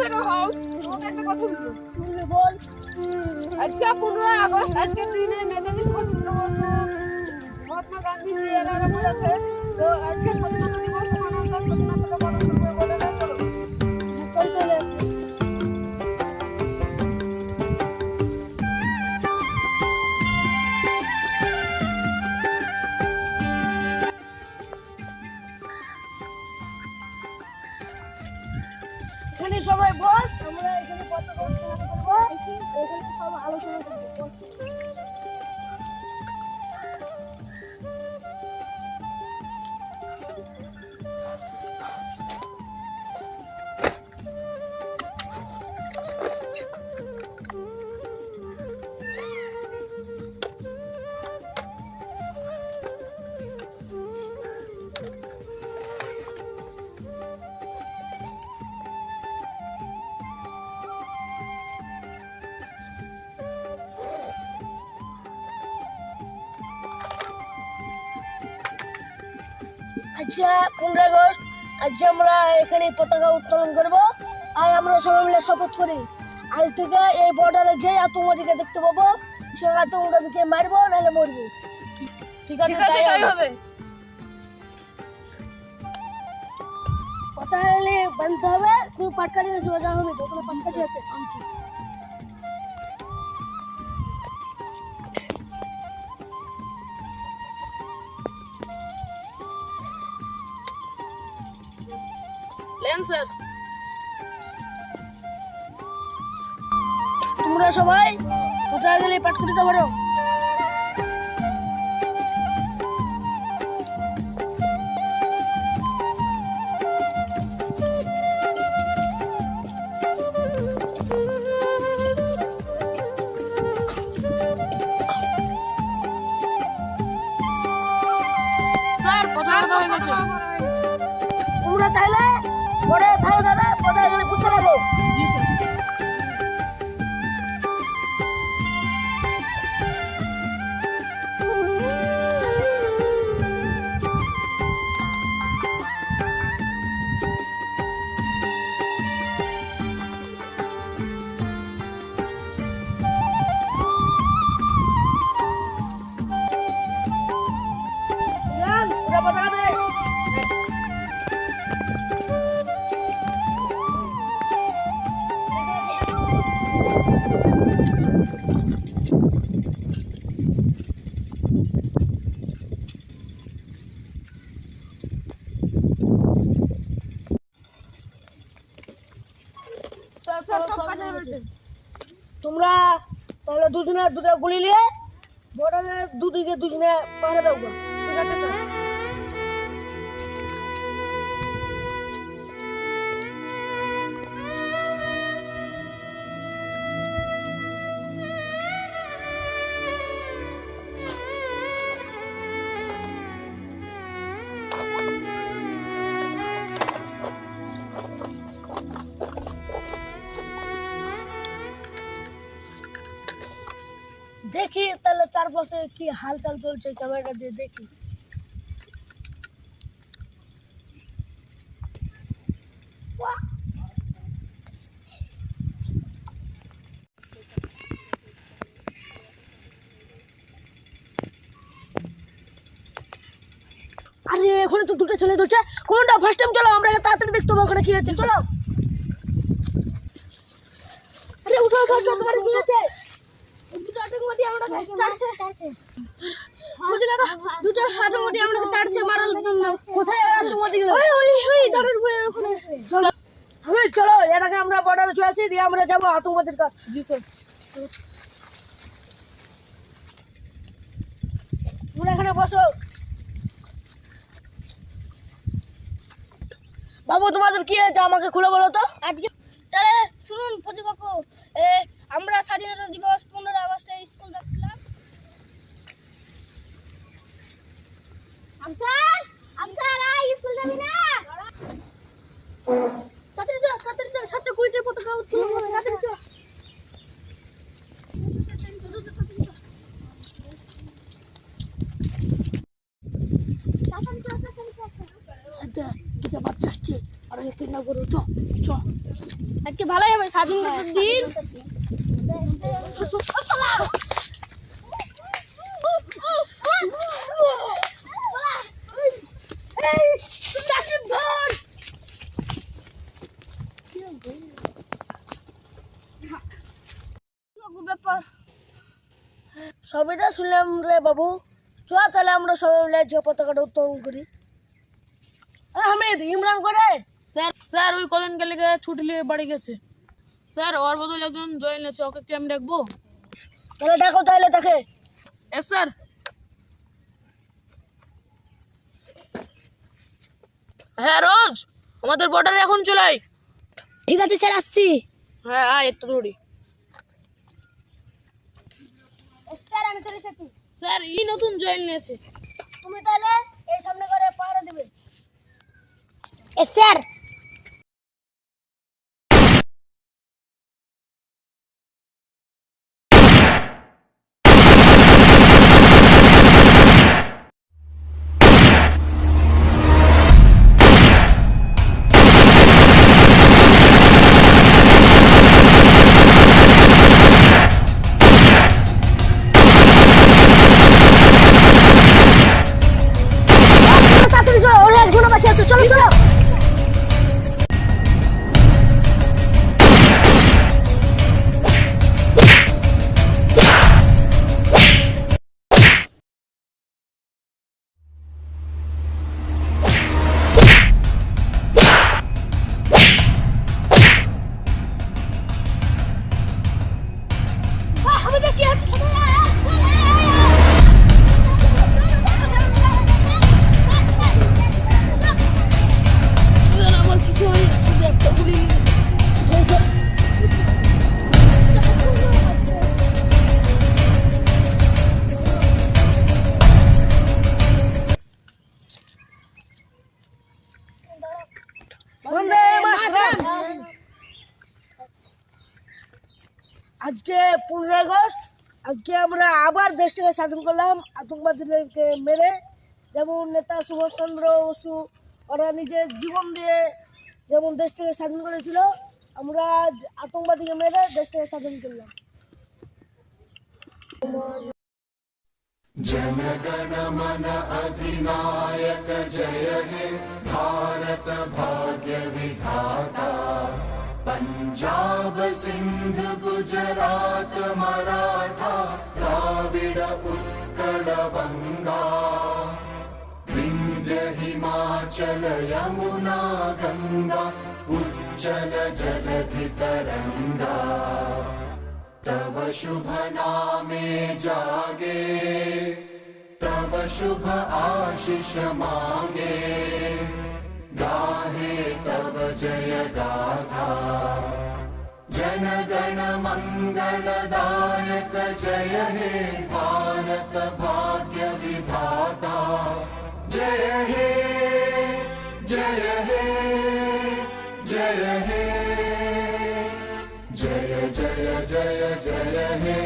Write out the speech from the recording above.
বেরো হও। তোমাকে একটা কথা বলব বল। আজকে মহাত্মা গান্ধীজি এরা বলেছে, তো আজকে স্বাধীনতা দিবস। আজকে পনেরো আগস্ট আজকে আমরা এখানে পতাকা উত্তোলন করব আর আমরা সবাই মিলে শপথ করি। আজ থেকে এই বর্ডারে যে আতঙ্কবাদীকে দেখতে পাবো সে আতঙ্কবাদীকে মারবো নাহলে মরবো। ঠিক আছে তাই হবে। পতাকা বানতে হবে তুমি পাটকারি আছে বাজা হবে পাটকারি আছে। আনছি লেন তোমরা সবাই কোথায় গেলে পাটকুটিতে পারো দুজনে দুটা গুলি নিয়ে দুদিকে দুজনে পাহাড়ে দাও ঠিক আছে স্যার? দেখি, তাহলে চারপাশে কি হালচাল চলছে ক্যামেরাটা দিয়ে দেখি। আরে ওখানে তো দুটো ছেলে ধরছে। কোনটা? ফার্স্ট টাইম চলো, আমরা তাড়াতাড়ি দেখতে ওখানে কি হচ্ছে চলো। আরে, উঠো উঠো উঠো কি হচ্ছে আতঙ্কবাদী আমরা তাড়ছে বুঝে গেল দুটো আতঙ্কবাদী আমরা তাড়ছে মারার জন্য। কোথায় আর তোমার দিকে ওই ওই ওই দাঁড়ের উপরে ওখানে চলো আমি চলো এর আমরা বর্ডারে চলে আসি দিয়ে আমরা যাব আতঙ্কবাদীর কাছে জি স্যার তোমরা এখানে বসো। বাবু তোমাদের কি হয়েছে আমাকে খুলে বলো তো? আজকে তাহলে শুনুন ফজু কাকু এ, আমরা স্বাধীনতা দিবস পনেরো আগস্টে স্কুল যাচ্ছিলাম। আমসার আমসার আই স্কুল যাবি না? তাড়াতাড়ি চল তাড়াতাড়ি চল সাতটা কুড়িতে পতাকা উত্তোলন হবে তাড়াতাড়ি চল। তাড়াতাড়ি চল তাড়াতাড়ি চল। দুটো বাচ্চা আসছে আর কিডন্যাপ করব চ চ আজকে ভালোই হবে স্বাধীনতার দিন সবইটা শুনলাম রে বাবু। চ তাহলে আমরা সবাই মিলে যে পতাকাটা উত্তোলন করি। হামিদ, ইমরান করে। স্যার স্যার, ওই কদিন গেলে ছুটি নিয়ে বাড়ি গেছে। স্যার ওর বদলে একজন জয়েন আছে ওকে কি আমি ডাকবো? তাহলে ডাকো তাহলে দেখে এস স্যার। হ্যাঁ রোজ। আমাদের বর্ডারে এখন চলাই ঠিক আছে স্যার আসছি। হ্যাঁ আয় একটু দৌড়ি। স্যার আমি চলে এসেছি। স্যার ই নতুন জয়েন নিয়েছে। তুমি তাহলে এই সামনে করে পাহারা দিবে। স্যার বন্দে মাতরম। আজকে পনেরোই আগস্ট আজকে আমরা আবার দেশটাকে স্বাধীন করলাম আতঙ্কবাদীদেরকে মেরে। যেমন নেতা সুভাষচন্দ্র বসু ওরা নিজের জীবন দিয়ে যেমন দেশটাকে স্বাধীন করেছিল আমরা আজ আতঙ্কবাদীকে মেরে দেশটাকে স্বাধীন করলাম। पञ्जाब सिन्ध गुजरात मराठा द्राविड उत्कल वङ्गा विन्ध्य हिमाचल यमुना गङ्गा उच्चल जलधितरङ्गा। तव शुभ नामे जागे तव शुभ आशिष मागे जय गाथा जन गण मङ्गलदायक जय हे भारत भाग्य विधाता जय हे जय हे जय हे। जय जय जय जय हे